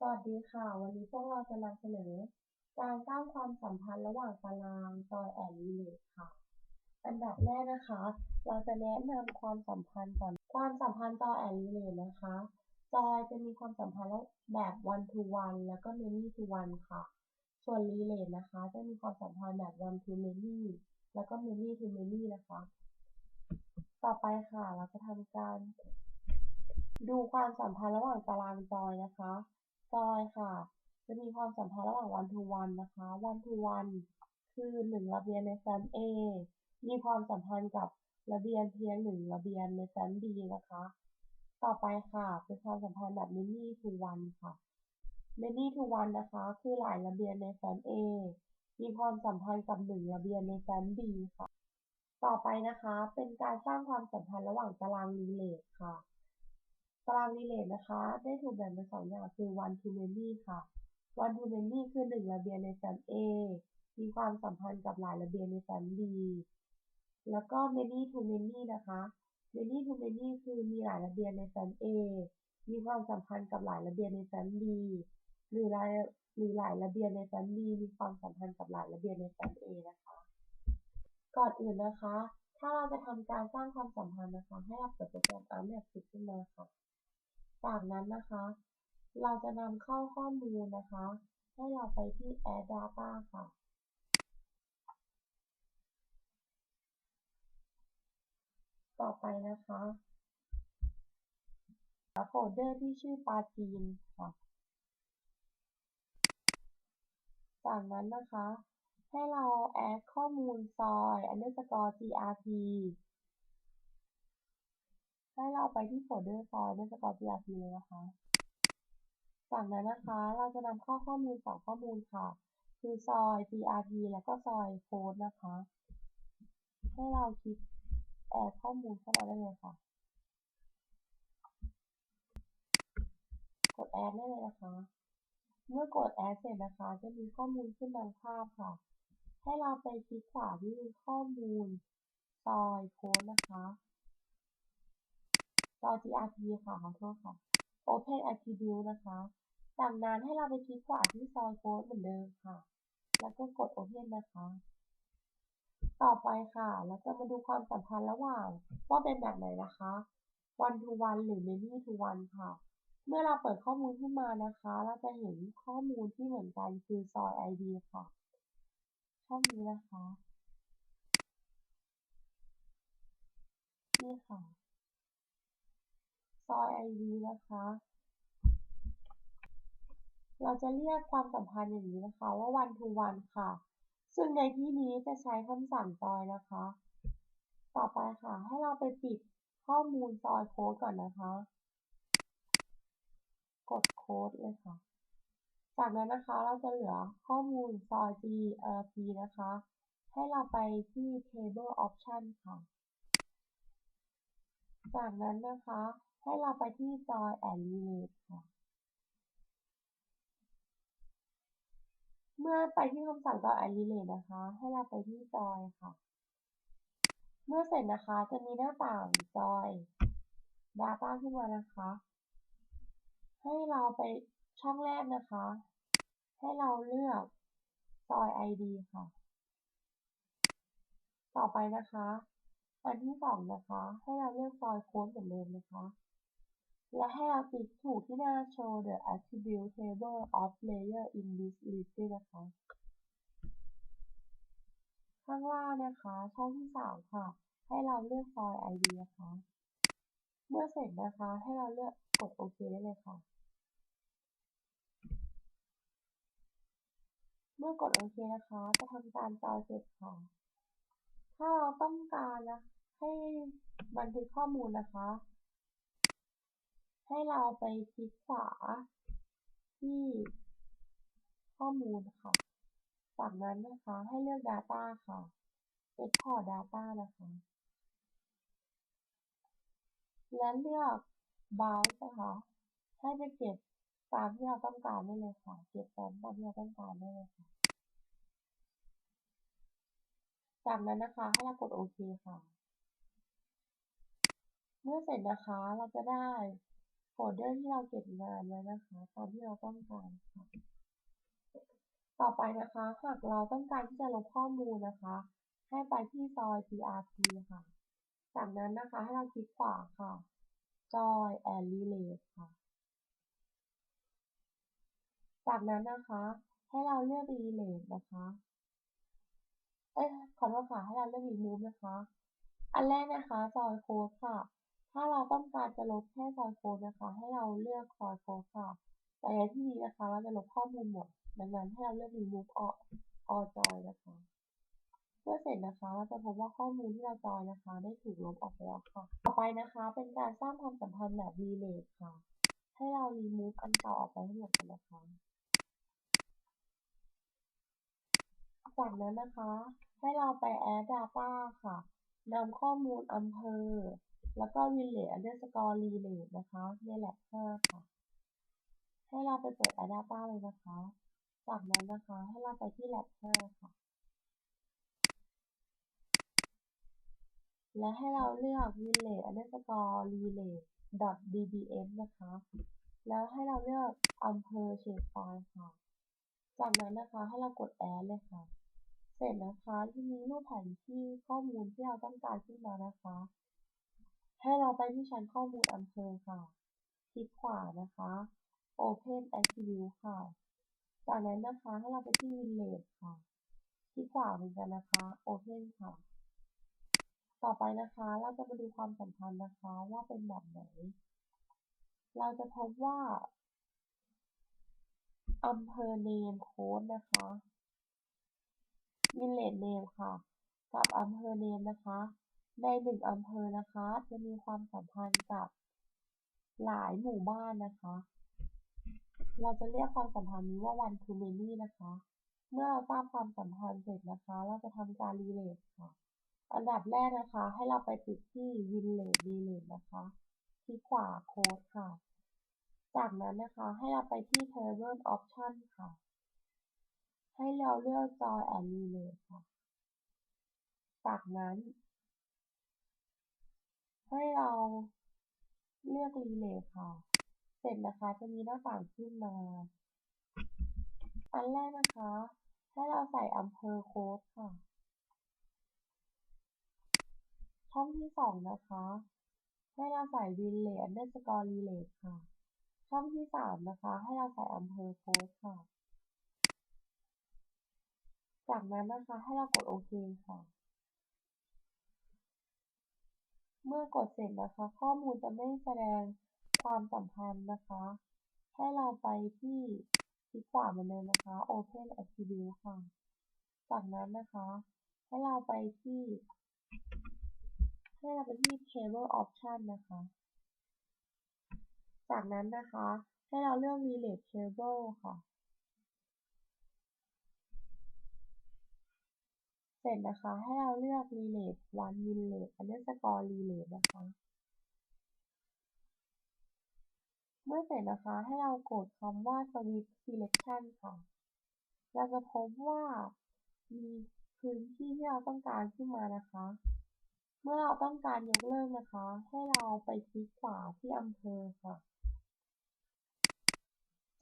สวัสดีค่ะ วันนี้พวกเราจะนำเสนอ การสร้างความสัมพันธ์ระหว่างตาราง จอยแอนด์รีเลทค่ะ อันดับแรกนะคะ เราจะแนะนำความสัมพันธ์ก่อน ความสัมพันธ์จอยแอนด์รีเลทนะคะ จอยจะมีความสัมพันธ์แบบ one to one แล้วก็ many to one ค่ะ ส่วนรีเลทนะคะ จะมีความสัมพันธ์แบบ one to many แล้วก็ many to many นะคะ ต่อไปค่ะ เราจะทำการ ดูความสัมพันธ์ระหว่างตารางจอยนะคะ จอยค่ะ จะมีความสัมพันธ์ระหว่าง one to one นะคะ one to one คือหนึ่งระเบียนในแฟ้ม A มีความสัมพันธ์กับระเบียนเพียงหนึ่งระเบียนในแฟ้ม B นะคะ ต่อไปค่ะ เป็นความสัมพันธ์แบบ many to one ค่ะ many to one นะคะ คือหลายระเบียนในแฟ้ม A มีความสัมพันธ์กับหนึ่งระเบียนในแฟ้ม B ค่ะ ต่อไปนะคะ เป็นการสร้างความสัมพันธ์ระหว่างตารางรีเลทค่ะ ตารางรีเลทนะคะ ได้ถูกแบ่งเป็นสองอย่างคือ one to many ค่ะ one to many คือหนึ่งระเบียนในแฟ้ม A มีความสัมพันธ์กับหลายระเบียนในแฟ้ม B แล้วก็ many to many นะคะ many to many คือมีหลายระเบียนในแฟ้ม A มีความสัมพันธ์กับหลายระเบียนในแฟ้ม B หรือหลายหรือหลายระเบียนในแฟ้ม B มีความสัมพันธ์กับหลายระเบียนในแฟ้ม A นะคะ ก่อนอื่นนะคะ ถ้าเราจะทำการสร้างความสัมพันธ์นะคะ ให้เราเปิดโปรแกรม ArcMap ขึ้นมาค่ะ จากนั้นนะคะ เราจะนำเข้าข้อมูลนะคะ ให้เราไปที่ Add Data ค่ะ ต่อไปนะคะโฟลเดอร์ที่ชื่อปาจีนค่ะ จากนั้นนะคะ ให้เราแอดข้อมูลซอย underscore grp ให้เราไปที่โฟลเดอร์ซอย underscore grp เลยนะคะ จากนั้นนะคะเราจะนำเข้าข้อมูลสองข้อมูลค่ะ คือซอย grp แล้วก็ซอยโค้ดนะคะ ให้เราคลิกแอดข้อมูลเข้ามาได้เลยค่ะ กดแอดได้เลยนะคะ เมื่อกดแอดเสร็จนะคะ จะมีข้อมูลขึ้นดังภาพค่ะ ให้เราไปคลิกขวาที่ข้อมูลซอยโค้ดนะคะ ซอ grp ค่ะ ขอโทษค่ะ open attribute นะคะจากนั้นให้เราไปคลิกขวาที่ซอยโค้ดเหมือนเดิมค่ะ แล้วก็กด open นะคะ ต่อไปค่ะเราจะมาดูความสัมพันธ์ระหว่าง ว่าเป็นแบบไหนนะคะ one to one หรือ many to one ค่ะ เมื่อเราเปิดข้อมูลขึ้นมานะคะ เราจะเห็นข้อมูลที่เหมือนกันคือซอย ID ค่ะ ช่องนี้นะคะนี่ค่ะ ซอย ID นะคะ เราจะเรียกความสัมพันธ์อย่างนี้นะคะ ว่า one to one ค่ะ ซึ่งในที่นี้จะใช้คำสั่งจอยนะคะ ต่อไปค่ะ ให้เราไปปิดข้อมูลซอยโค้ดก่อนนะคะ กดโค้ดเลยค่ะ จากนั้นนะคะเราจะเหลือข้อมูลซอย grp นะคะ ให้เราไปที่ table option ค่ะ จากนั้นนะคะ ให้เราไปที่ join and relate ค่ะ เมื่อไปที่คำสั่ง join and relate นะคะ ให้เราไปที่ join ค่ะ เมื่อเสร็จนะคะจะมีหน้าต่าง join data ขึ้นมานะคะ ให้เราไปช่องแรกนะคะ ให้เราเลือก join ID ค่ะ ต่อไปนะคะอันที่สองนะคะ ให้เราเลือกซอยโค้ดเหมือนเดิมนะคะ และให้เราคลิกถูกที่หน้า show the attribute table of layer in this list ด้วยนะคะ ข้างล่างนะคะ ช่องที่สามค่ะ ให้เราเลือกซอย ID นะคะ เมื่อเสร็จนะคะ ให้เราเลือกกดโอเคได้เลยค่ะ เมื่อกดโอเคนะคะ จะทำการจอยเสร็จค่ะ ถ้าเราต้องการนะให้บันทึกข้อมูลนะคะ ให้เราไปคลิกขวาที่ข้อมูลค่ะ จากนั้นนะคะให้เลือก Data ค่ะ Export Data นะคะ และเลือก Bounce นะคะ ให้ไปเก็บตามที่เราต้องการได้เลยค่ะ เก็บแฟ้มตามที่เราต้องการได้เลยค่ะ จากนั้นนะคะให้เรากดโอเคค่ะ เมื่อเสร็จนะคะเราจะได้ โฟลเดอร์ที่เราเก็บงานไว้นะคะ ตามที่เราต้องการค่ะ ต่อไปนะคะ หากเราต้องการที่จะลบข้อมูลนะคะ ให้ไปที่ซอย PRT ค่ะ จากนั้นนะคะให้เราคลิกขวาค่ะ Join and Relate ค่ะ จากนั้นนะคะ ให้เราเลือก Relate นะคะเอ้ยขอโทษค่ะให้เราเลือก Remove นะคะ อันแรกนะคะซอยโค้ดค่ะ ถ้าเราต้องการจะลบแค่ซอยโค้ดนะคะ ให้เราเลือกซอยโค้ดค่ะ แต่ในที่นี้นะคะ เราจะลบข้อมูลหมด ดังนั้นให้เราเลือก remove all all join นะคะ เมื่อเสร็จนะคะ เราจะพบว่าข้อมูลที่เราจอยนะคะ ได้ถูกลบออกไปแล้วค่ะ ต่อไปนะคะ เป็นการสร้างความสัมพันธ์แบบ relate ค่ะ ให้เรา remove อันเก่าออกไปให้หมดกันนะคะจากนั้นนะคะ ให้เราไป add data ค่ะนำข้อมูลอำเภอ แล้วก็ relate underscore relate นะคะ ใน lab 5ค่ะ ให้เราไปเปิด Adata เลยนะคะ จากนั้นนะคะ ให้เราไปที่ lab 5ค่ะ และให้เราเลือก relate underscore relate dbs นะคะ แล้วให้เราเลือกอำเภอ shapefile ค่ะ จากนั้นนะคะให้เรากด add เลยค่ะ เสร็จนะคะ ที่นี้รูปแผนที่ข้อมูลที่เราต้องการขึ้นมานะคะ ให้เราไปที่ชั้นข้อมูลอำเภอค่ะ คลิกขวานะคะ Open Attribute ค่ะ จากนั้นนะคะให้เราไปที่ Village ค่ะ คลิกขวาเหมือนกันนะคะ Open ค่ะ ต่อไปนะคะเราจะมาดูความสัมพันธ์นะคะว่าเป็นแบบไหน เราจะพบว่าอำเภอ Name Code นะคะ Village Name ค่ะ กับอำเภอ Name นะคะ ในหนึ่งอำเภอนะคะ จะมีความสัมพันธ์กับหลายหมู่บ้านนะคะ เราจะเรียกความสัมพันธ์นี้ว่า one to many นะคะ เมื่อเราสร้างความสัมพันธ์เสร็จนะคะ เราจะทำการ relate ค่ะ อันดับแรกนะคะ ให้เราไปติดที่ village relate นะคะคลิกขวาโค้ดค่ะ จากนั้นนะคะ ให้เราไปที่ table option ค่ะ ให้เราเลือก join and relate ค่ะ จากนั้น ให้เราเลือก relate ค่ะ เสร็จนะคะจะมีหน้าต่างขึ้นมา อันแรกนะคะ ให้เราใส่อำเภอโค้ดค่ะ ช่องที่สองนะคะ ให้เราใส่ village underscore relate ค่ะ ช่องที่สามนะคะ ให้เราใส่อำเภอโค้ดค่ะ จากนั้นนะคะให้เรากดโอเคค่ะ เมื่อกดเสร็จนะคะ ข้อมูลจะไม่แสดงความสัมพันธ์นะคะ ให้เราไปที่คลิกขวาเหมือนเดิมนะคะ Open Attribute ค่ะ จากนั้นนะคะ ให้เราไปที่ ให้เราไปที่ Table Option นะคะ จากนั้นนะคะ ให้เราเลือก Relate Table ค่ะ เสร็จนะคะ ให้เราเลือก relate one relate underscore relate นะคะ เมื่อเสร็จนะคะ ให้เรากดคำว่า switch selection ค่ะ เราจะพบว่ามีพื้นที่ที่เราต้องการขึ้นมานะคะ เมื่อเราต้องการยกเลิกนะคะ ให้เราไปคลิกขวาที่อำเภอค่ะ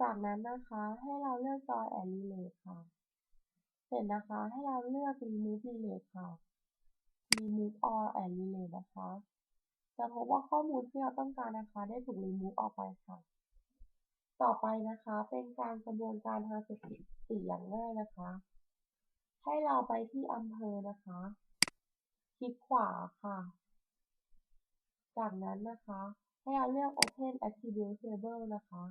จากนั้นนะคะ ให้เราเลือก join and relate ค่ะ เสร็จนะคะ ให้เราเลือก remove relate ค่ะ remove all and relate นะคะ จะพบว่าข้อมูลที่เราต้องการนะคะ ได้ถูก remove ออกไปค่ะ ต่อไปนะคะ เป็นการกระบวนการทางสถิติอย่างง่ายนะคะ ให้เราไปที่อำเภอนะคะ คลิกขวาค่ะ จากนั้นนะคะ ให้เราเลือก open attribute table นะคะ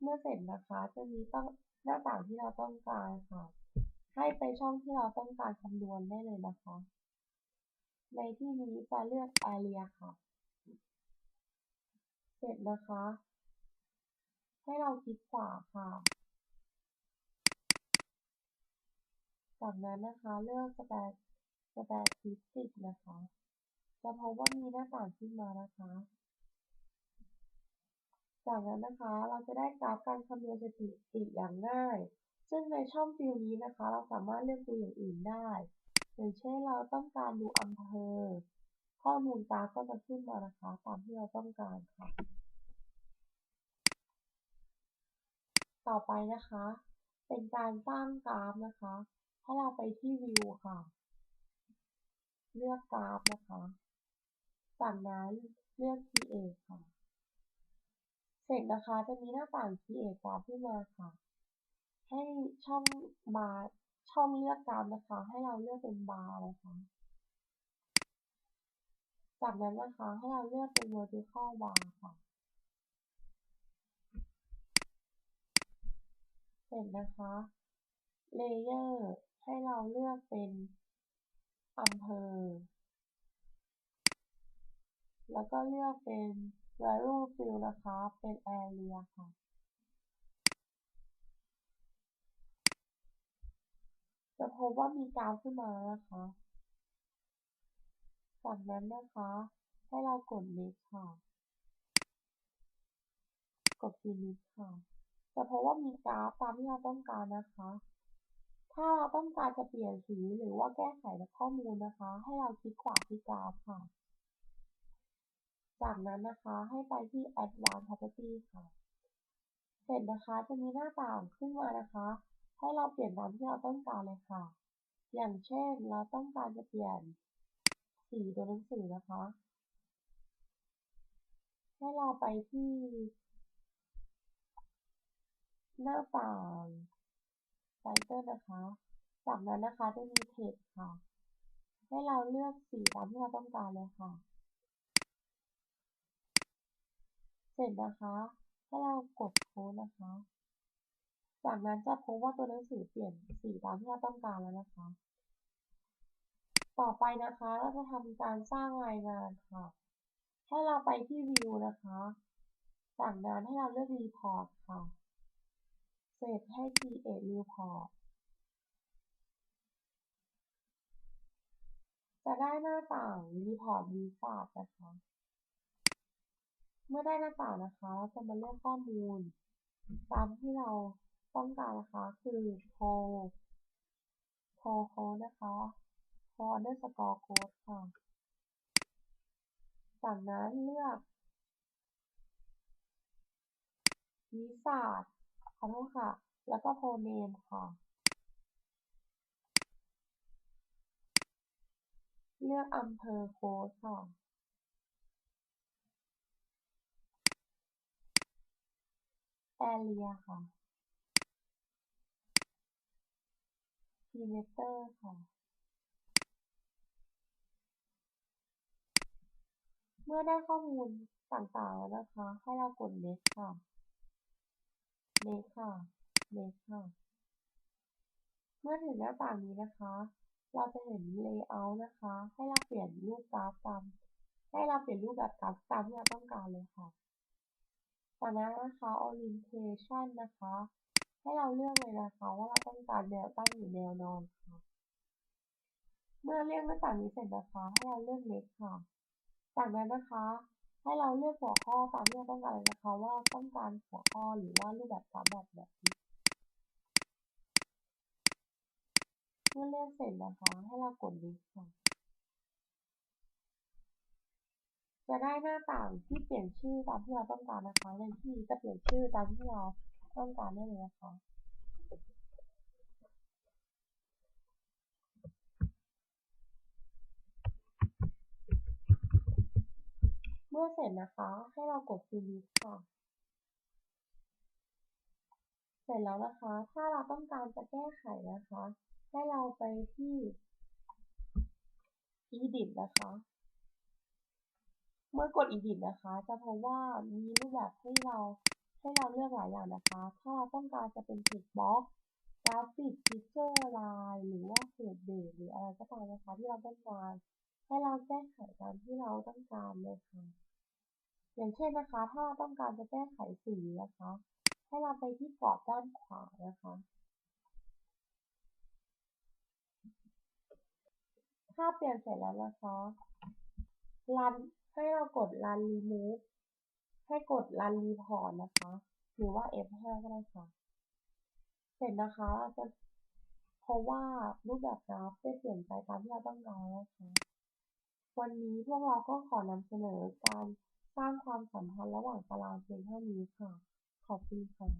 เมื่อเสร็จนะคะ จะมีต้องหน้าต่างที่เราต้องการค่ะ ให้ไปช่องที่เราต้องการคำนวณได้เลยนะคะ ในที่นี้จะเลือก area ค่ะ เสร็จนะคะ ให้เราคลิกขวาค่ะ จากนั้นนะคะเลือก statistic นะคะ จะพบว่ามีหน้าต่างขึ้นมานะคะ จากนั้นนะคะเราจะได้กราฟการคำนวณสถิติอย่างง่าย ซึ่งในช่องฟิลนี้นะคะ เราสามารถเลือกดูอย่างอื่นได้ อย่างเช่นเราต้องการดูอำเภอ ข้อมูลกราฟก็จะขึ้นมานะคะ ตามที่เราต้องการค่ะ ต่อไปนะคะ เป็นการสร้างกราฟนะคะ ให้เราไปที่วิวค่ะ เลือกกราฟนะคะ จากนั้นเลือก create ค่ะ เสร็จนะคะจะมีหน้าต่าง create กราฟขึ้นมาค่ะ ให้ช่องบาร์ช่องเลือกกราฟนะคะ ให้เราเลือกเป็นบาร์นะคะ จากนั้นนะคะให้เราเลือกเป็น vertical bar ค่ะ เสร็จนะคะ layer ให้เราเลือกเป็นอำเภอ แล้วก็เลือกเป็น value fill นะคะ เป็น area ค่ะ จะพบว่ามีกราฟขึ้นมานะคะ จากนั้นนะคะ ให้เรากด next ค่ะ กด finish ค่ะ จะพบว่ามีกราฟตามที่เราต้องการนะคะ ถ้าเราต้องการจะเปลี่ยนสีหรือว่าแก้ไขข้อมูลนะคะ ให้เราคลิกขวาที่กราฟค่ะ จากนั้นนะคะให้ไปที่ advanced property ค่ะ เสร็จนะคะจะมีหน้าต่างขึ้นมานะคะ ให้เราเปลี่ยนตามที่เราต้องการเลยค่ะ อย่างเช่นเราต้องการจะเปลี่ยนสีตัวหนังสือนะคะ ให้เราไปที่ หน้าต่าง title นะคะ จากนั้นนะคะจะมี text ค่ะ ให้เราเลือกสีตามที่เราต้องการเลยค่ะ เสร็จนะคะ ให้เรากดโพสนะคะ จากนั้นจะพบว่าตัวหนังสือเปลี่ยนสีตามที่เราต้องการแล้วนะคะ ต่อไปนะคะเราจะทำการสร้างรายงานค่ะ ให้เราไปที่ view นะคะ จากนั้นให้เราเลือก report ค่ะเสร็จให้ create report จะได้หน้าต่าง report wizard นะคะเมื่อได้หน้าต่างนะคะเราจะมาเลือกข้อมูล ตามที่เรา ต้องการนะคะ คือ poll poll code นะคะ poll underscore code ค่ะ จากนั้นเลือก wizard ขอโทษค่ะ แล้วก็ poll name ค่ะ เลือกอำเภอโค้ดค่ะ area ค่ะ perimeter ค่ะ เมื่อได้ข้อมูลต่างๆแล้วนะคะ ให้เรากด next ค่ะ next ค่ะ next ค่ะ เมื่อถึงหน้าต่างนี้นะคะ เราจะเห็น layout นะคะ ให้เราเปลี่ยนรูปกราฟตามให้เราเปลี่ยนรูปแบบกราฟตามที่เราต้องการเลยค่ะจากนั้นนะคะ orientation นะคะ ให้เราเลือกเลยนะคะว่าเราต้องการแนวตั้งหรือแนวนอนค่ะ เมื่อเลือกหน้าต่างนี้เสร็จนะคะ ให้เราเลือก next ค่ะ จากนั้นนะคะ ให้เราเลือกหัวข้อตามที่เราต้องการเลยนะคะ ว่าต้องการหัวข้อหรือว่ารูปแบบกราฟแบบแบบนี้เมื่อเลือกเสร็จนะคะ ให้เรากด next ค่ะ จะได้หน้าต่างที่เปลี่ยนชื่อตามที่เราต้องการนะคะในที่จะเปลี่ยนชื่อตามที่เรา ต้องการได้เลยนะคะเมื่อเสร็จนะคะ ให้เรากด finish ค่ะ เสร็จแล้วนะคะ ถ้าเราต้องการจะแก้ไขนะคะ ให้เราไปที่ edit นะคะ เมื่อกด edit นะคะ จะพบว่ามีรูปแบบให้เรา ให้เราเลือกหลายอย่างนะคะ ถ้าเราต้องการจะเป็น text box กราฟิก picture line หรือว่า page break หรืออะไรก็ตามนะคะที่เราต้องการ ให้เราแก้ไขตามที่เราต้องการเลยค่ะ อย่างเช่นนะคะ ถ้าเราต้องการจะแก้ไขสีนะคะ ให้เราไปที่กรอบด้านขวานะคะถ้าเปลี่ยนเสร็จแล้วนะคะ run ให้เรากด run remove ให้กด run report นะคะ หรือว่า F5 ก็ได้ค่ะ เสร็จนะคะเราจะเพราะว่ารูปแบบกราฟได้เปลี่ยนไปตามที่เราต้องการนะคะ วันนี้พวกเราก็ขอนำเสนอการสร้างความสัมพันธ์ระหว่างตารางเพียงเท่านี้ค่ะ ขอบคุณค่ะ